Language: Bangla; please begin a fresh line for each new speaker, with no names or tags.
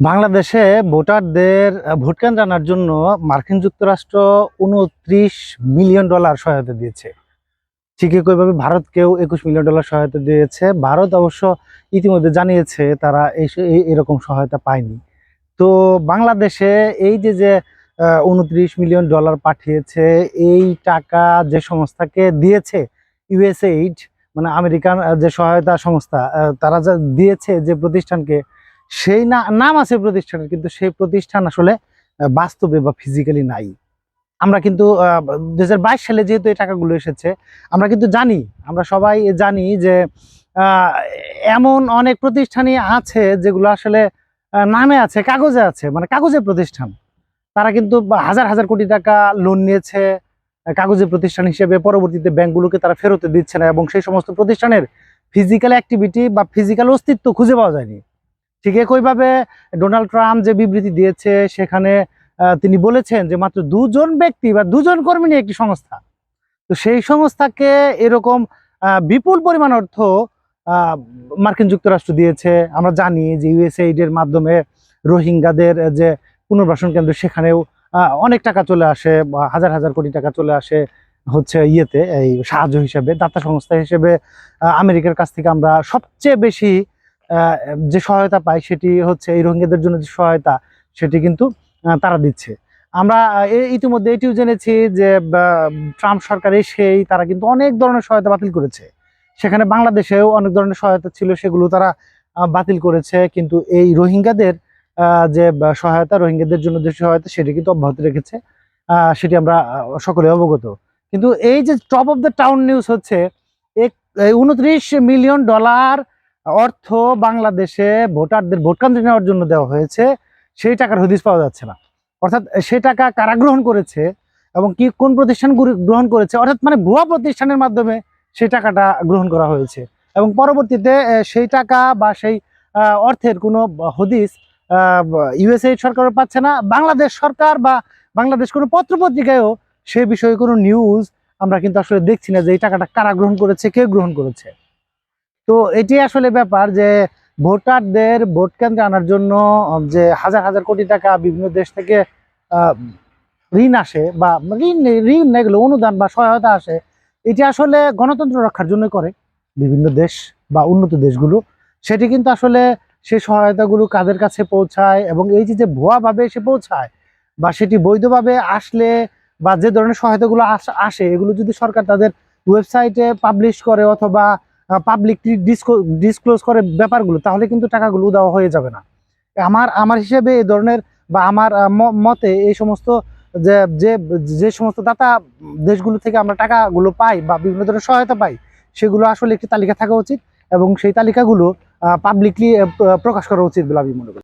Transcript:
বাংলাদেশে ভোটারদের আহ, ভোট কেন্দ্র আনার জন্য মার্কিন যুক্তরাষ্ট্র উনত্রিশ মিলিয়ন ডলার সহায়তা দিয়েছে। ঠিক একইভাবে ভারতকেও একুশ মিলিয়ন ডলার সহায়তা দিয়েছে। ভারত অবশ্য ইতিমধ্যে জানিয়েছে তারা এই- এরকম সহায়তা পায়নি। তো বাংলাদেশে এই যে যে উনত্রিশ মিলিয়ন ডলার পাঠিয়েছে এই টাকা যে সংস্থাকে দিয়েছে ইউএসএইড মানে আমেরিকান যে সহায়তা সংস্থা তারা যা দিয়েছে যে প্রতিষ্ঠানকে সেই নাম আছে প্রতিষ্ঠানের কিন্তু সেই প্রতিষ্ঠান আসলে বাস্তবে বা ফিজিক্যালি নাই। আমরা কিন্তু দু হাজার বাইশ সালে যেহেতু এই টাকাগুলো এসেছে আমরা কিন্তু জানি আমরা সবাই জানি যে এমন অনেক প্রতিষ্ঠানই আছে যেগুলো আসলে নামে আছে কাগজে আছে মানে কাগজের প্রতিষ্ঠান। তারা কিন্তু হাজার হাজার কোটি টাকা লোন নিয়েছে আহ, কাগজের প্রতিষ্ঠান হিসেবে পরবর্তীতে ব্যাংকগুলোকে তারা ফেরত দিচ্ছে না এবং সেই সমস্ত প্রতিষ্ঠানের ফিজিক্যাল অ্যাক্টিভিটি বা ফিজিক্যাল অস্তিত্ব খুঁজে পাওয়া যায়নি। ঠিক একইভাবে ডোনাল্ড ট্রাম্প যে বিবৃতি দিয়েছে, সেখানে তিনি বলেছেন যে মাত্র দুজন ব্যক্তি বা দুজন কর্মী নিয়ে একটি সংস্থা। তো সেই সংস্থাকে এরকম বিপুল পরিমাণ অর্থ মার্কিন যুক্তরাষ্ট্র দিয়েছে। আমরা জানি যে ইউএসএইড এর মাধ্যমে রোহিঙ্গাদের যে পুনর্বাসন কেন্দ্র, সেখানেও অনেক টাকা চলে আসে হাজার হাজার কোটি টাকা চলে আসে হচ্ছে ইয়েতে, এই সাহায্য হিসেবে, দাতা সংস্থা হিসেবে আমেরিকার কাছ থেকে আমরা সবচেয়ে বেশি যে সহায়তা পায় সেটি হচ্ছে এই রোহিঙ্গাদের জন্য যে সহায়তা, সেটি কিন্তু তারা দিচ্ছে। আমরা ইতিমধ্যে এটিও জেনেছি যে ট্রাম্প সরকার এসেই তারা কিন্তু অনেক ধরনের সহায়তা বাতিল করেছে। সেখানে বাংলাদেশেও অনেক ধরনের সহায়তা ছিল, সেগুলো তারা বাতিল করেছে। কিন্তু এই রোহিঙ্গাদের যে সহায়তা, রোহিঙ্গাদের জন্য যে সহায়তা, সেটি কিন্তু অব্যাহত রেখেছে। সেটি আমরা সকলে অবগত। কিন্তু এই যে top of the town news হচ্ছে, এক উনত্রিশ মিলিয়ন ডলার অর্থ বাংলাদেশে ভোটারদের ভোট কেন্দ্রে নেওয়ার জন্য দেওয়া হয়েছে, সেই টাকার হদিস পাওয়া যাচ্ছে না। অর্থাৎ সেই টাকা কারা গ্রহণ করেছে এবং কি কোন প্রতিষ্ঠান গ্রহণ করেছে, অর্থাৎ মানে ভুয়া প্রতিষ্ঠানের মাধ্যমে সেই টাকাটা গ্রহণ করা হয়েছে। এবং পরবর্তীতে সেই টাকা বা সেই অর্থের কোনো হদিস ইউএসএ সরকারও পাচ্ছে না, বাংলাদেশ সরকার বা বাংলাদেশ কোনো পত্রপত্রিকায়ও সে বিষয়ে কোনো নিউজ আমরা কিন্তু আসলে দেখছি না যে এই টাকাটা কারা গ্রহণ করেছে, কে গ্রহণ করেছে। তো এটি আসলে ব্যাপার যে ভোটারদের ভোট কেন্দ্রে আনার জন্য যে হাজার হাজার কোটি টাকা বিভিন্ন দেশ থেকে ঋণ আসে বা ঋণ ঋণ এগুলো অনুদান বা সহায়তা আসে, এটি আসলে গণতন্ত্র রক্ষার জন্য করে বিভিন্ন দেশ বা উন্নত দেশগুলো। সেটি কিন্তু আসলে সেই সহায়তাগুলো কাদের কাছে পৌঁছায় এবং এই যে যে ভুয়াভাবে এসে পৌঁছায় বা সেটি বৈধভাবে আসলে বা যে ধরনের সহায়তাগুলো আসে এগুলো যদি সরকার তাদের ওয়েবসাইটে পাবলিশ করে অথবা পাবলিকলি ডিসক্লোজ করে ব্যাপারগুলো, তাহলে কিন্তু টাকাগুলো দেওয়া হয়ে যাবে না। আমার আমার হিসেবে এই ধরনের বা আমার মতে এই সমস্ত যে যে যে সমস্ত দাতা দেশগুলো থেকে আমরা টাকাগুলো পাই বা বিভিন্ন ধরনের সহায়তা পাই, সেগুলো আসলে একটি তালিকা থাকা উচিত এবং সেই তালিকাগুলো পাবলিকলি প্রকাশ করা উচিত বলে আমি মনে করি।